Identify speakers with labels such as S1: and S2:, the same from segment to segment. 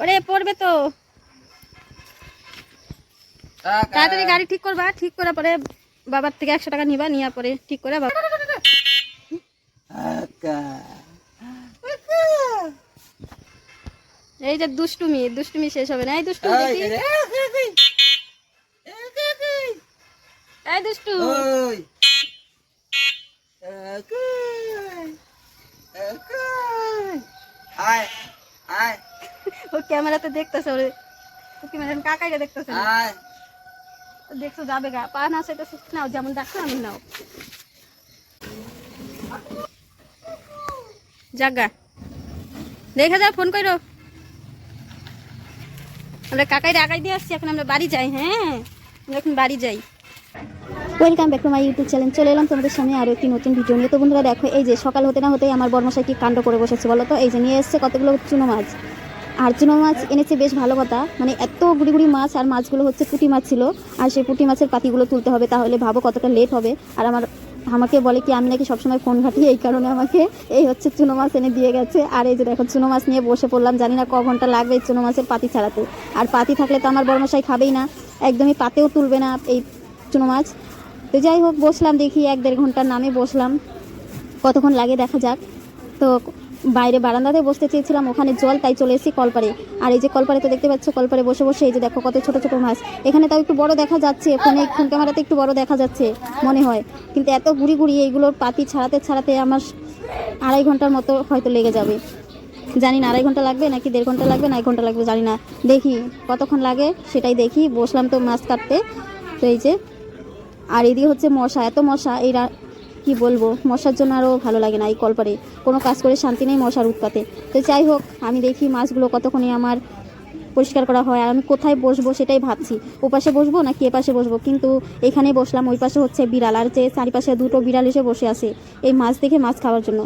S1: ওরে পড়বে তো। তাড়াতাড়ি গাড়ি ঠিক করবা ঠিক করে পরে বাবার থেকে একশো টাকা নিবা নিয়ে পরে ঠিক করে বাবা এই যে দুষ্টুমি দুষ্টুমি শেষ হবে না। এই দুষ্টু দেখি। এই দুষ্টু। ও ক্যামেরাতে দেখতেছে ওরে। ও ক্যামেরা কাকাইটা দেখতেছে তো দেখছ যাবে গা। পা না সেটা নাও যেমন দেখছ আমি নাও। জাগা দেখা যায় ফোন করো। আমরা কাকাইরে আগাই দিয়ে আসছি এখন আমরা বাড়ি যাই হ্যাঁ? আমরা এখন বাড়ি যাই। Welcome back to my YouTube channel চলে এলাম তোমাদের সামনে আরও একটি নতুন ভিডিও নিয়ে। তো বন্ধুরা দেখো এই যে সকাল হতে না হতেই আমার বর্মশাই কি কাণ্ড করে বসেছে বলো তো? এই যে নিয়ে এসছে কতগুলো চুনো মাছ। আর চুনো মাছ এনেছে বেশ ভালো কথা। মানে এত গুড়ি গুড়ি মাছ আর মাছগুলো হচ্ছে পুঁটি মাছ ছিল। আর সেই পুঁটি মাছের পাতিগুলো তুলতে হবে তাহলে ভাবো কতটা লেট হবে। আর আমার আমাকে বলে কি, আমি নাকি সবসময় ফোন ঘাটি, এই কারণে আমাকে এই হচ্ছে চুনো মাছ এনে দিয়ে গেছে। আর এই যে দেখো, চুনো মাছ নিয়ে বসে পড়লাম, জানি না ক ঘণ্টা লাগবে এই চুনো মাছের পাতি ছাড়াতে। আর পাতি থাকলে তো আমার বর্মশাই খাবেই না। একদমই পাতেও তুলবে না এই চুনো মাছ। তো যাই হোক, বসলাম দেখি, এক দেড় ঘণ্টার নামে বসলাম। কতক্ষণ লাগে দেখা যাক। তো বাইরে বারান্দাতে বসতে চেয়েছিলাম, ওখানে জল, তাই চলে এসেছি কলপারে আর এই যে কলপারে তো দেখতে পাচ্ছ কলপারে বসে বসে এই যে দেখো কত ছোট ছোট মাছ। এখানে তাও একটু বড় দেখা যাচ্ছে, ফোনে ফোন ক্যামেরাতে একটু বড় দেখা যাচ্ছে, মনে হয়। কিন্তু এত গুড়ি গুড়ি এইগুলোর পাতি ছাড়াতে ছাড়াতে আমার আড়াই ঘণ্টার মতো হয়তো লেগে যাবে। জানি না, আড়াই ঘণ্টা লাগবে নাকি দেড় ঘণ্টা লাগবে, না এক ঘণ্টা লাগবে, জানি না। দেখি কতক্ষণ লাগে, সেটাই দেখি। বসলাম তো মাছ কাটতে, তো এই যে। আর এদিকে হচ্ছে মশা, এত মশা, এই কি বলব? মশার জন্য আরও ভালো লাগে না এই কলপারে। কোনো কাজ করে শান্তি নেই মশার উৎপাতে। তো যাই হোক, আমি দেখি মাছগুলো কতক্ষণে আমার পরিষ্কার করা হয় আর আমি কোথায় বসবো সেটাই ভাবছি। ও পাশে বসবো নাকি এ পাশে বসবো? কিন্তু এখানে বসলাম, ওই পাশে হচ্ছে বিড়াল। আর যে চারিপাশে দুটো বিড়াল এসে বসে আছে এই মাছ দেখে মাছ খাওয়ার জন্য।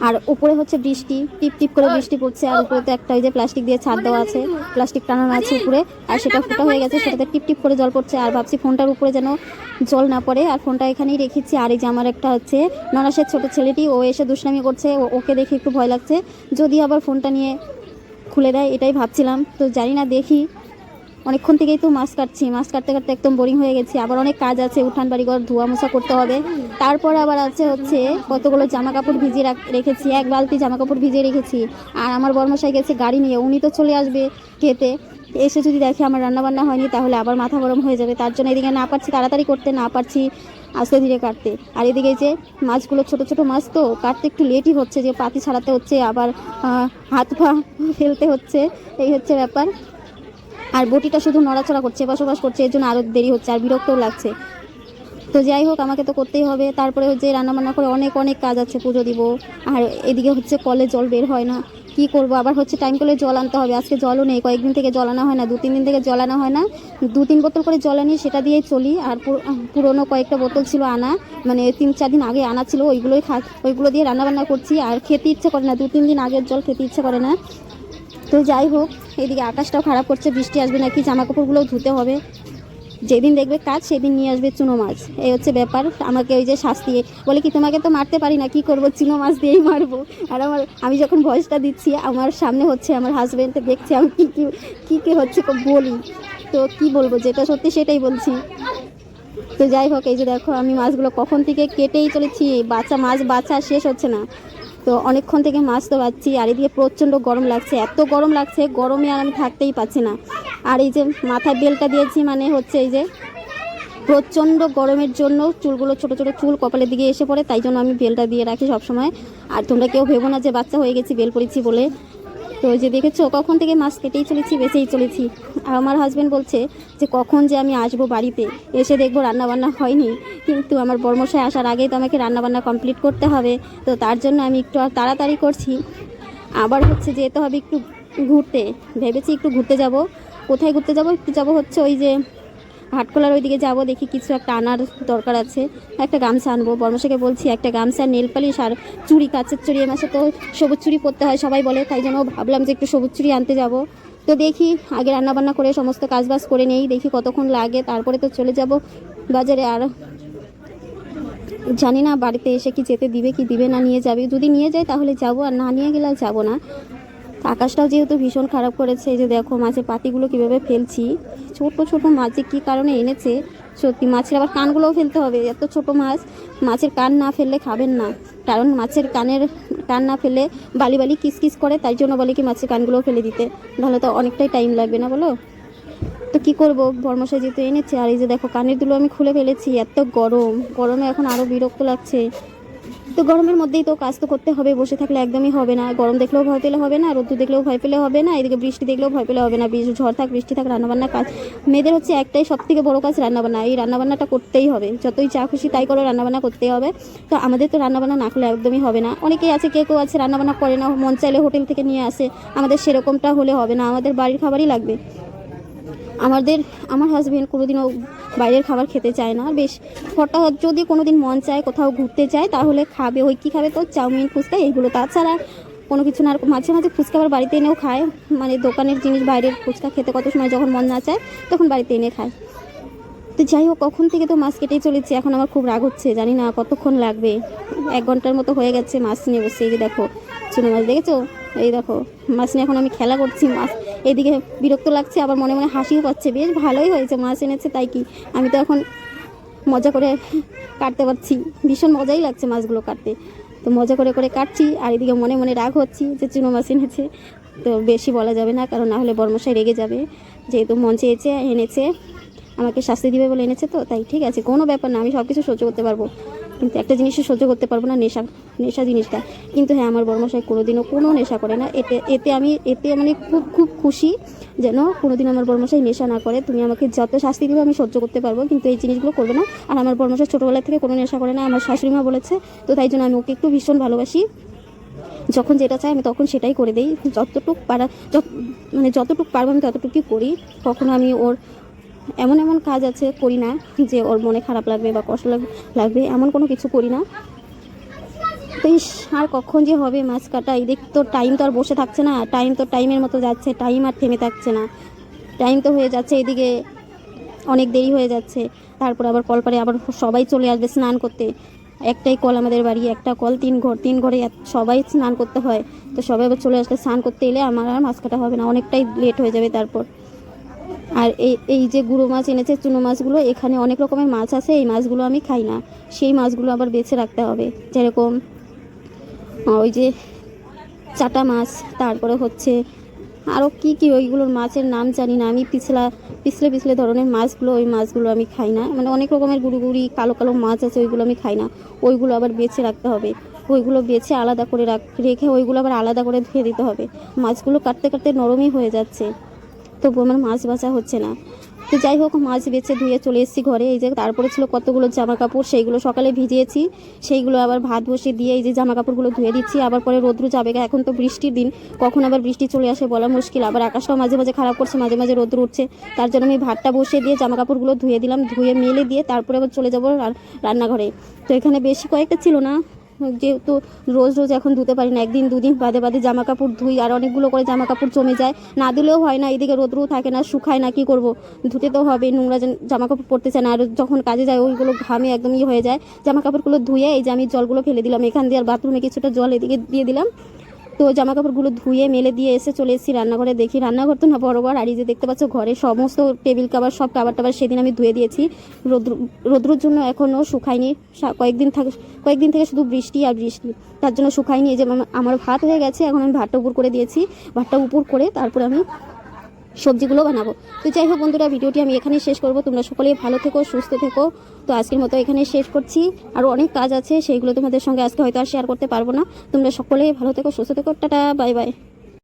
S1: আর উপরে হচ্ছে বৃষ্টি টিপ টিপ করে বৃষ্টি পড়ছে আর উপরে তো একটা ওই যে প্লাস্টিক দিয়ে ছাদ দেওয়া আছে প্লাস্টিক টানানো আছে উপরে আর সেটা ফুটা হয়ে গেছে সেটাতে টিপ টিপ করে জল পড়ছে আর ভাবছি ফোনটার উপরে যেন জল না পড়ে আর ফোনটা এখানেই রেখেছি। আর এই যে আমার একটা হচ্ছে ননাসের ছোট ছেলেটি ও এসে দুষ্টামি করছে ও- ওকে দেখে একটু ভয় লাগছে। যদি আবার ফোনটা নিয়ে খুলে দেয় এটাই ভাবছিলাম তো জানি না দেখি অনেকক্ষণ থেকেই তো মাছ কাটছি, মাছ কাটতে কাটতে একদম বোরিং হয়ে গেছি। আবার অনেক কাজ আছে উঠান বাড়ি ঘর ধোয়া মোছা করতে হবে। তারপর আবার আছে হচ্ছে কতগুলো জামা কাপড় ভিজিয়ে রাখ- রেখেছি, এক বালতি জামা কাপড় ভিজিয়ে রেখেছি। আর আমার বর্মশাই গেছে গাড়ি নিয়ে, উনি তো চলে আসবে খেতে। এসে যদি দেখে আমার রান্না বান্না হয়নি, তাহলে আবার মাথা গরম হয়ে যাবে। তার জন্য এদিকে না পারছি, তাড়াতাড়ি করতে না পারছি আস্তে ধীরে কাটতে। আর এদিকে যে মাছগুলো ছোট ছোট মাছ তো, কাটতে একটু লেটই হচ্ছে, যে পাতি ছাড়াতে হচ্ছে, আবার হাত পা ফেলতে হচ্ছে। এই হচ্ছে ব্যাপার। আর বটিটা শুধু নড়াচড়া করছে, বসবাস করছে, এর জন্য আরও দেরি হচ্ছে আর বিরক্তও লাগছে। তো যাই হোক, আমাকে তো করতেই হবে। তারপরে হচ্ছে রান্নাবান্না করে অনেক অনেক কাজ আছে, পুজো দিব। আর এদিকে হচ্ছে কলে জল বের হয় না। কি করব? আবার হচ্ছে টাইম কলে জল আনতে হবে। আজকে জলও নেই। কয়েকদিন থেকে জল আনা হয় না। দু তিন দিন থেকে জল আনা হয় না। দু তিন বোতল করে জল আনি, সেটা দিয়েই চলি। আর পুর- পুরনো কয়েকটা বোতল ছিল আনা। মানে তিন, চার দিন আগে আনা ছিল। ওইগুলোই খা, ওইগুলো দিয়ে রান্নাবান্না করছি। আর খেতে ইচ্ছে করে না। দু তিন দিন আগের জল খেতে ইচ্ছে করে না। তো যাই হোক, এদিকে আকাশটাও খারাপ করছে, বৃষ্টি আসবে নাকি জামা কাপড়গুলোও ধুতে হবে। যেদিন দেখবে কাজ, সেদিন নিয়ে আসবে চুনো মাছ। এই হচ্ছে ব্যাপার, আমাকে ওই যে শাস্তি বলে কি, তোমাকে তো মারতে পারি না, কি করব? চুনো মাছ দিয়েই মারবো। আর আমার আমি যখন ভয়েসটা দিচ্ছি, আমার সামনে হচ্ছে আমার হাজব্যান্ড দেখছে, আমি কী কী কী কী হচ্ছে বলি। তো কি বলব, যেটা সত্যি সেটাই বলছি। তো যাই হোক, এই যে দেখো, আমি মাছগুলো কখন থেকে কেটেই চলেছি বাচ্চা মাছ বাচ্চা শেষ হচ্ছে না। তো অনেকক্ষণ থেকে মাছ তো পাচ্ছি আর এদিকে প্রচণ্ড গরম লাগছে। এত গরম লাগছে, গরমে আর আমি থাকতেই পাচ্ছি না। আর এই যে মাথায় বেলটা দিয়েছি মানে হচ্ছে এই যে প্রচণ্ড গরমের জন্য চুলগুলো ছোট ছোট চুল কপালের দিকে এসে পড়ে, তাই জন্য আমি বেলটা দিয়ে রাখি সবসময়। আর তোমরা কেউ ভেবো না যে বাচ্চা হয়ে গেছি, বেল পড়েছি বলে। তো যে দেখেছ, কখন থেকে মাছ কেটেই চলেছি, বেঁচেই চলেছি। আমার হাজব্যান্ড বলছে যে, কখন যে আমি আসব বাড়িতে, এসে দেখব রান্নাবান্না হয়নি। কিন্তু আমার বর্মশায় আসার আগেই তো আমাকে রান্নাবান্না কমপ্লিট করতে হবে। তো তার জন্য আমি একটু আর তাড়াতাড়ি করছি। আবার হচ্ছে যেতে হবে একটু ঘুরতে। ভেবেছি একটু ঘুরতে যাব। কোথায় ঘুরতে যাব? একটু যাব হচ্ছে ওই যে হাটখোলার ওইদিকে যাব, দেখি কিছু একটা আনার দরকার আছে। একটা গামছা আনব, বর্মশাকে বলছি, একটা গামছা, নেল পালিশ আর চুড়ি, কাচের চুড়ি। এ মাসে তো সবুজ চুড়ি পরতে হয়, সবাই বলে, তাই জন্য ভাবলাম যে একটু সবুজ চুড়ি আনতে যাব। তো দেখি, আগে রান্নাবান্না করে সমস্ত কাজবাজ করে নেই, দেখি কতক্ষণ লাগে, তারপরে তো চলে যাব বাজারে। আর জানি না বাড়িতে এসে কি যেতে দিবে, কি দিবে না, নিয়ে যাবে। যদি নিয়ে যায় তাহলে যাব, আর না নিয়ে গেলে যাব না। আকাশটাও যেহেতু ভীষণ খারাপ করেছে, এই যে দেখো মাছের পাতিগুলো কীভাবে ফেলছি। ছোট ছোট মাছ যে কী কারণে এনেছে, সত্যি মাছের আবার কানগুলোও ফেলতে হবে, এত ছোট মাছ, মাছের কান না ফেললে খাবেন না। কারণ মাছের কানের কান না ফেলে বালি বালি কিস কিস করে, তাই জন্য বলে কি মাছের কানগুলোও ফেলে দিতে। নাহলে তো অনেকটাই টাইম লাগবে না বলো? তো কি করব? বর্মশাই যেহেতু এনেছে, আর এই যে দেখো কানের দুলো আমি খুলে ফেলেছি, এত গরম। গরমে এখন আরও বিরক্ত লাগছে। তো গরমের মধ্যেই তো কাজ তো করতে হবে, বসে থাকলে একদমই হবে না। গরম দেখলেও ভয় পেলে হবে না, রোদ্দুর দেখলেও ভয় পেলে হবে না, এদিকে বৃষ্টি দেখলেও ভয় পেলে হবে না। ঝড় থাক, বৃষ্টি থাক রান্নাবান্না কাজ। মেয়েদের হচ্ছে একটাই সব থেকে বড়ো কাজ রান্নাবান্না, এই রান্নাবান্নাটা করতেই হবে। যতই চা খুশি তাই করো, রান্নাবান্না করতেই হবে। তো আমাদের তো রান্নাবান্না না করলে একদমই হবে না। অনেকেই আছে, কেউ কেউ আছে রান্নাবান্না করে না, মন চাইলে হোটেল থেকে নিয়ে আসে। আমাদের সেরকমটা হলে হবে না, আমাদের বাড়ির খাবারই লাগবে। আমাদের, আমার হাজবেন্ড কোনোদিনও বাইরের খাবার খেতে চায় না। বেশ, হঠাৎ যদি কোনো দিন মন চায় কোথাও ঘুরতে চায় তাহলে খাবে। ওই কী খাবে তো? চাউমিন, ফুচকা এইগুলো তাছাড়া কোনো কিছু না আর মাঝে মাঝে ফুচকা আবার বাড়িতে এনেও খায়। মানে দোকানের জিনিস, বাইরের ফুচকা খেতে কত সময় যখন মন না চায়, তখন বাড়িতে এনে খায়। তো যাই হোক, কখন থেকে তো মাছ কেটেই চলেছে, এখন আমার খুব রাগ হচ্ছে। জানি না কতক্ষণ লাগবে। এক ঘণ্টার মতো হয়ে গেছে মাছ নিয়ে বসে। যে দেখো, চুনো মাছ দেখেছ? এই দেখো, মাছ নিয়ে এখন আমি খেলা করছি, মাছ এদিকে বিরক্ত লাগছে, আবার মনে মনে হাসিও পাচ্ছে। বেশ ভালোই হয়েছে, মাছ এনেছে, তাই কি? আমি তো এখন মজা করে কাটতে পারছি, ভীষণ মজাই লাগছে মাছগুলো কাটতে। তো মজা করে করে কাটছি, আর এদিকে মনে মনে রাগ হচ্ছি যে চুনো মাছ এনেছে। তো বেশি বলা যাবে না, কারণ না হলে বর্মশাই রেগে যাবে। যেহেতু মন চেয়েছে, এনেছে, আমাকে শাস্তি দিবে বলে এনেছে তো, তাই ঠিক আছে, কোনো ব্যাপার না, আমি সব কিছু সহ্য করতে পারব। কিন্তু একটা জিনিসই সহ্য করতে পারব না, নেশা নেশা জিনিসটা। কিন্তু হ্যাঁ আমার বর্মশাই কোনোদিনও কোনো নেশা করে না। এতে এতে আমি, এতে মানে খুব খুব খুশি যেন কোনোদিন আমার বর্মশাই নেশা না করে। তুমি আমাকে যত শাস্তি দেবে আমি সহ্য করতে পারব, কিন্তু এই জিনিসগুলো করবে না। আর আমার বর্মশাই ছোটোবেলা থেকে কোনো নেশা করে না, আমার শাশুড়ি মা বলেছে। তো তাই জন্য আমি ওকে একটু ভীষণ ভালোবাসি। যখন যেটা চাই আমি তখন সেটাই করে দিই। যতটুক পারা মানে যতটুকু পারব আমি ততটুকুই করি। কখনো আমি ওর এমন এমন কাজ আছে করি না যে ওর মনে খারাপ লাগবে বা কষ্ট লাগ- লাগবে, এমন কোনো কিছু করি না। তো আর কখন যে হবে মাছ কাটা? এদিক তো টাইম তো আর বসে থাকছে না। টাইম তো টাইমের মতো যাচ্ছে টাইম আর থেমে থাকছে না। টাইম তো হয়ে যাচ্ছে এদিকে, অনেক দেরি হয়ে যাচ্ছে। তারপর আবার কল পারে আবার সবাই চলে আসবে স্নান করতে। একটাই কল আমাদের বাড়ি, একটা কল তিন ঘর তিন ঘরে সবাই স্নান করতে হয়। তো সবাই আবার চলে আসলে স্নান করতে এলে আমার আর মাছ কাটা হবে না, অনেকটাই লেট হয়ে যাবে তারপর। আর এই এই যে গুঁড়ো মাছ এনেছে, চুনো মাছগুলো, এখানে অনেক রকমের মাছ আছে, এই মাছগুলো আমি খাই না। সেই মাছগুলো আবার বেছে রাখতে হবে। যেরকম ওই যে চাটা মাছ, তারপরে হচ্ছে আরও কি কি ওইগুলোর মাছের নাম জানি না। আমি পিছলা, পিছলে পিছলে ধরনের মাছগুলো, ওই মাছগুলো আমি খাই না। মানে অনেক রকমের গুড়ি গুড়ি, কালো কালো মাছ আছে, ওইগুলো আমি খাই না। ওইগুলো আবার বেছে রাখতে হবে। ওইগুলো বেছে আলাদা করে রাখ, রেখে ওইগুলো আবার আলাদা করে ধুয়ে দিতে হবে। মাছগুলো কাটতে কাটতে নরমই হয়ে যাচ্ছে। তবু আমার মাছ বাছা হচ্ছে না। তো যাই হোক, মাছ বেছে ধুয়ে চলে এসেছি ঘরে। এই যে তারপরে ছিল কতগুলো জামা কাপড় সেইগুলো সকালে ভিজিয়েছি। সেইগুলো আবার ভাত বসে দিয়ে এই যে জামা কাপড়গুলো ধুয়ে দিচ্ছি। আবার পরে রোদ্রু যাবে। এখন তো বৃষ্টির দিন। কখন আবার বৃষ্টি চলে আসে বলা মুশকিল। আবার আকাশটাও মাঝে মাঝে খারাপ করছে, মাঝে মাঝে রোদ্র উঠছে। তার জন্য আমি ভাতটা বসিয়ে দিয়ে জামা কাপড়গুলো ধুয়ে দিলাম। ধুয়ে মেলে দিয়ে তারপরে আবার চলে যাব রান্নাঘরে। তো এখানে বেশি কয়েকটা ছিল না। যেহেতু রোজ রোজ এখন ধুতে পারি না, একদিন দুদিন বাদে বাদে জামা কাপড় ধুই আর অনেকগুলো করে জামা কাপড় জমে যায়। না দিলেও হয় না, এদিকে রোদ্রও থাকে না, শুকায় না, কি করব? ধুতে তো হবে, নোংরা জামা কাপড় পরতে চায় না, আর যখন কাজে যায় ওইগুলো ঘামে একদম ইয়ে হয়ে যায়। জামা কাপড়গুলো ধুয়ে এই যে আমি জলগুলো ফেলে দিলাম, এখান দিয়ে আর বাথরুমে কিছুটা জল এদিকে দিয়ে দিলাম। তো জামা কাপড়গুলো ধুয়ে মেলে দিয়ে এসে চলে এসেছি রান্নাঘরে। দেখি রান্নাঘর তো না, বড় ঘর আর এই যে দেখতে পাচ্ছ ঘরে সমস্ত টেবিল কাভার সব কাবার টাবার সেদিন আমি ধুয়ে দিয়েছি। রোদ্র, রোদ্রুর জন্য এখনও শুকায়নি। কয়েকদিন থাকে, কয়েকদিন থেকে শুধু বৃষ্টি আর বৃষ্টি। তার জন্য শুকায়নি। এই যে আমার ভাত হয়ে গেছে, এখন আমি ভাতটা উপর করে দিয়েছি। ভাতটা উপর করে তারপরে আমি সবজিগুলো বানাবো। তো যাই হোক বন্ধুরা, ভিডিওটি আমি এখানেই শেষ করব। তোমরা সকলেই ভালো থেকো, সুস্থ থেকো। তো আজকের মতো এখানে শেষ করছি। আরও অনেক কাজ আছে, সেইগুলো তোমাদের সঙ্গে আজকে হয়তো আর শেয়ার করতে পারব না। তোমরা সকলেই ভালো থেকো, সুস্থ থেকো, টাটা, বাই বাই।